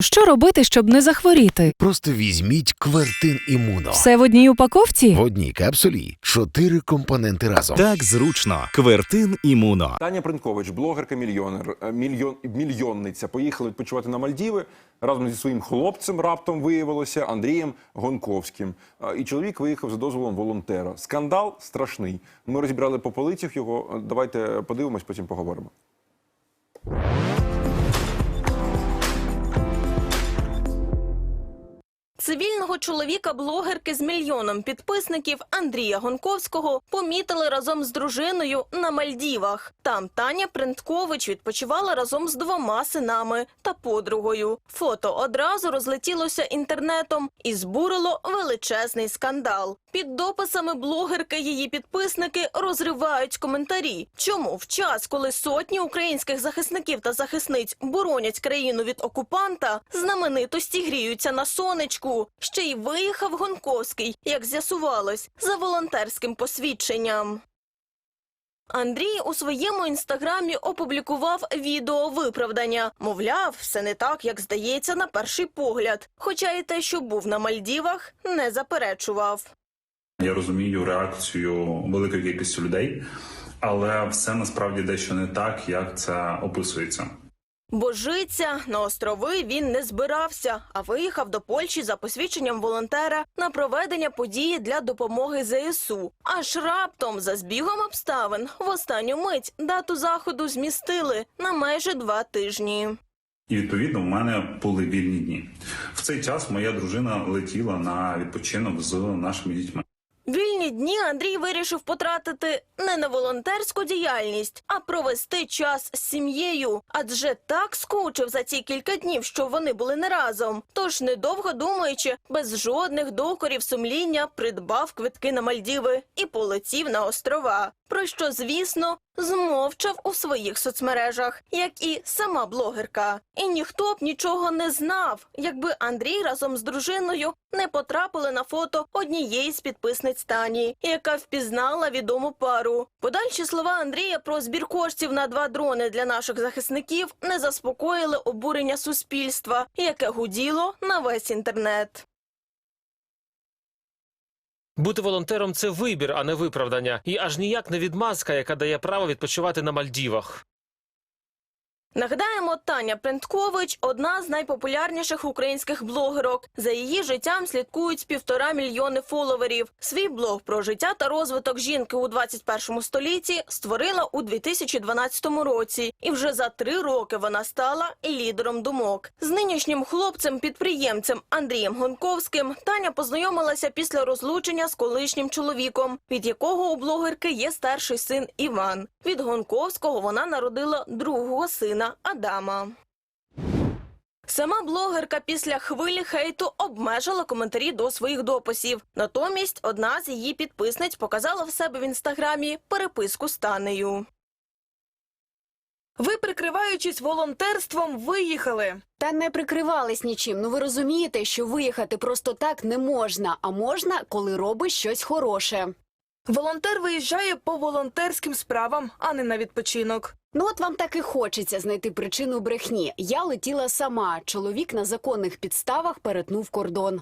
Що робити, щоб не захворіти? Просто візьміть Квертин імуно. Все в одній упаковці? В одній капсулі чотири компоненти разом. Так зручно. Квертин імуно. Таня Принкович, блогерка мільйонер, е, мільйон, мільйонниця, поїхала відпочивати на Мальдіви разом зі своїм хлопцем. Раптом виявилося Андрієм Гонковським. І чоловік виїхав за дозволом волонтера. Скандал страшний. Ми розібрали по полицях його. Е, Давайте подивимось, потім поговоримо. Цивільного чоловіка-блогерки з мільйоном підписників Андрія Гонковського помітили разом з дружиною на Мальдівах. Там Таня Принткович відпочивала разом з двома синами та подругою. Фото одразу розлетілося інтернетом і збурило величезний скандал. Під дописами блогерки її підписники розривають коментарі. Чому в час, коли сотні українських захисників та захисниць боронять країну від окупанта, знаменитості гріються на сонечку. Ще й виїхав Гонковський, як з'ясувалось, за волонтерським посвідченням. Андрій у своєму інстаграмі опублікував відео виправдання. Мовляв, все не так, як здається на перший погляд. Хоча і те, що був на Мальдівах, не заперечував. Я розумію реакцію великої кількості людей, але все насправді дещо не так, як це описується. Божиться на острови він не збирався, а виїхав до Польщі за посвідченням волонтера на проведення події для допомоги ЗСУ. Аж раптом, за збігом обставин, в останню мить дату заходу змістили на майже два тижні. І відповідно в мене були вільні дні. В цей час моя дружина летіла на відпочинок з нашими дітьми. Вільні дні Андрій вирішив потратити не на волонтерську діяльність, а провести час з сім'єю. Адже так скучив за ці кілька днів, що вони були не разом. Тож, недовго думаючи, без жодних докорів сумління придбав квитки на Мальдіви і полетів на острова. Про що, звісно, змовчав у своїх соцмережах, як і сама блогерка. І ніхто б нічого не знав, якби Андрій разом з дружиною не потрапили на фото однієї з підписниць Тані, яка впізнала відому пару. Подальші слова Андрія про збір коштів на два дрони для наших захисників не заспокоїли обурення суспільства, яке гуділо на весь інтернет. Бути волонтером це вибір, а не виправдання, і аж ніяк не відмазка, яка дає право відпочивати на Мальдівах. Нагадаємо, Таня Принткович одна з найпопулярніших українських блогерок. За її життям слідкують півтора мільйони фоловерів. Свій блог про життя та розвиток жінки у 21 столітті створила у 2012 році, і вже за три роки вона стала лідером думок. З нинішнім хлопцем-підприємцем Андрієм Гонковським Таня познайомилася після розлучення з колишнім чоловіком, від якого у блогерки є старший син Іван. Від Гонковського вона народила другого сина Адама. Сама блогерка після хвилі хейту обмежила коментарі до своїх дописів. Натомість одна з її підписниць показала в себе в інстаграмі переписку з Танею. Ви, прикриваючись волонтерством, виїхали. Та не прикривались нічим. Ну ви розумієте, що виїхати просто так не можна, а можна, коли робиш щось хороше. Волонтер виїжджає по волонтерським справам, а не на відпочинок. Ну от вам так і хочеться знайти причину брехні. Я летіла сама. Чоловік на законних підставах перетнув кордон.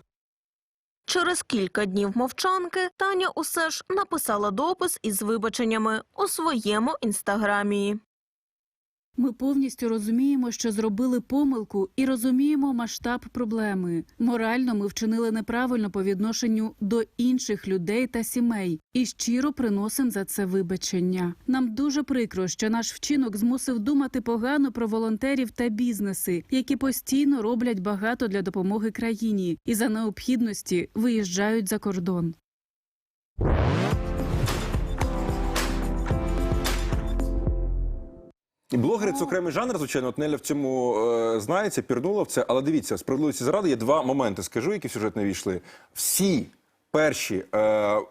Через кілька днів мовчанки Таня усе ж написала допис із вибаченнями у своєму інстаграмі. Ми повністю розуміємо, що зробили помилку, і розуміємо масштаб проблеми. Морально ми вчинили неправильно по відношенню до інших людей та сімей, і щиро приносимо за це вибачення. Нам дуже прикро, що наш вчинок змусив думати погано про волонтерів та бізнеси, які постійно роблять багато для допомоги країні і за необхідності виїжджають за кордон. І блогери це окремий жанр, звичайно, от Неля в цьому е, знається, пірнула в це. Але дивіться, справедливості заради є два моменти, скажу, які в сюжет не війшли. Всі перші е,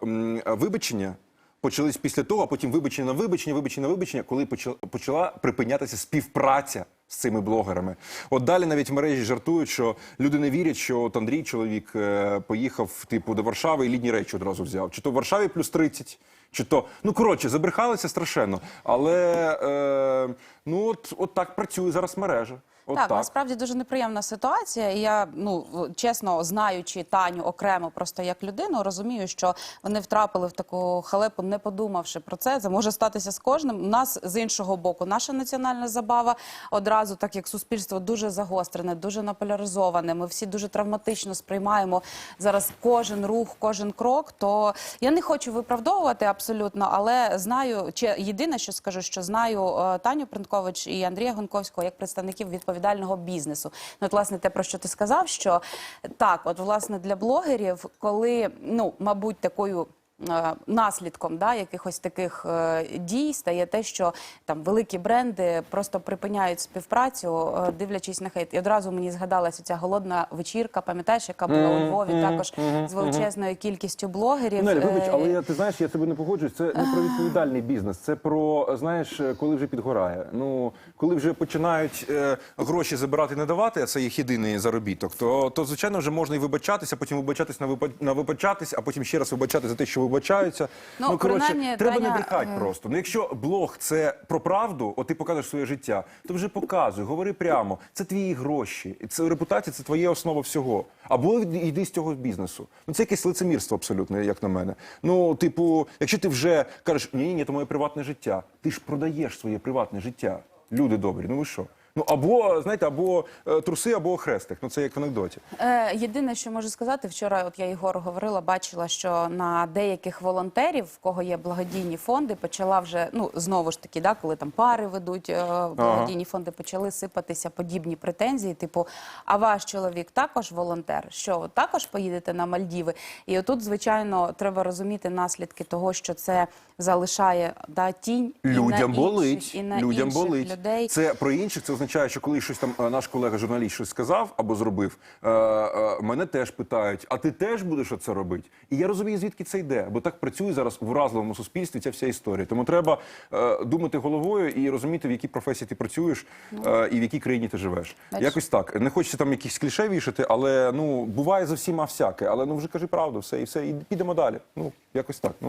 м, вибачення почались після того, а потім вибачення на вибачення, вибачення на вибачення, коли почала, почала припинятися співпраця з цими блогерами. От далі навіть в мережі жартують, що люди не вірять, що от Андрій чоловік е, поїхав типу до Варшави і літні речі одразу взяв. Чи то в Варшаві плюс 30, чи то ну коротше, забрехалися страшенно. Але е, ну от, от так працює зараз мережа. От так, так. насправді дуже неприємна ситуація. І я ну чесно знаючи Таню окремо, просто як людину, розумію, що вони втрапили в таку халепу, не подумавши про це. Це може статися з кожним. У нас з іншого боку, наша національна забава одразу, так як суспільство дуже загострене, дуже наполяризоване. Ми всі дуже травматично сприймаємо зараз кожен рух, кожен крок. То я не хочу виправдовувати абсолютно, але знаю, чи єдине, що скажу, що знаю е, Таню Принткович і Андрія Гонковського як представників відповідального бізнесу. Ну, от, власне, те про що ти сказав, що так, от власне для блогерів, коли ну, мабуть, такою. Е, Наслідком да, якихось таких е, дій стає те, що там великі бренди просто припиняють співпрацю, е, дивлячись на хейт. І одразу мені згадалася ця голодна вечірка, пам'ятаєш, яка була у Львові, також з величезною кількістю блогерів. Нель, вибач, але я ти знаєш, я тебе не погоджуюсь. Це не про відповідальний бізнес. Це про знаєш, коли вже підгорає. Ну коли вже починають е, гроші забирати і не давати, а це їх єдиний заробіток. То, то звичайно вже можна і вибачатися, потім вибачатись на вибачатись, а потім ще раз вибачати за те, що вибачаються. Ну, коротше, принаймні, треба не Таня, брехати е, просто. Ну якщо блог це про правду, от ти покажеш своє життя, то вже показуй, говори прямо. Це твої гроші, це репутація, це твоя основа всього. Або йди з цього бізнесу. Ну це якесь лицемірство абсолютно, як на мене. Ну, типу, якщо ти вже кажеш, ні, ні, ні, то моє приватне життя. Ти ж продаєш своє приватне життя. Люди добрі, ну ви що? Ну або знаєте, або е, труси, або хрестик. Ну це як в анекдоті. Е, єдине, що можу сказати, вчора, от я Ігору говорила, бачила, що на деяких волонтерів, в кого є благодійні фонди, почала вже ну знову ж таки, да, коли там пари ведуть е, благодійні фонди, почали сипатися подібні претензії. Типу, а ваш чоловік також волонтер? Що також поїдете на Мальдіви? І отут, звичайно, треба розуміти наслідки того, що це залишає да, тінь і на інших, болить. і на Людям інших болить. людей. Це про інших. Це означає, що коли щось там е, наш колега журналіст щось сказав або зробив, е, е, мене теж питають: а ти теж будеш це робити? І я розумію, звідки це йде, бо так працює зараз в уразливому суспільстві ця вся історія. Тому треба думати головою і розуміти, в якій професії ти працюєш е, і в якій країні ти живеш. Якось так. Не хочеться там якісь кліше вішати, але ну буває за всіма всяке. Але ну вже кажи правду, все і все, і підемо далі. Ну якось так. Ну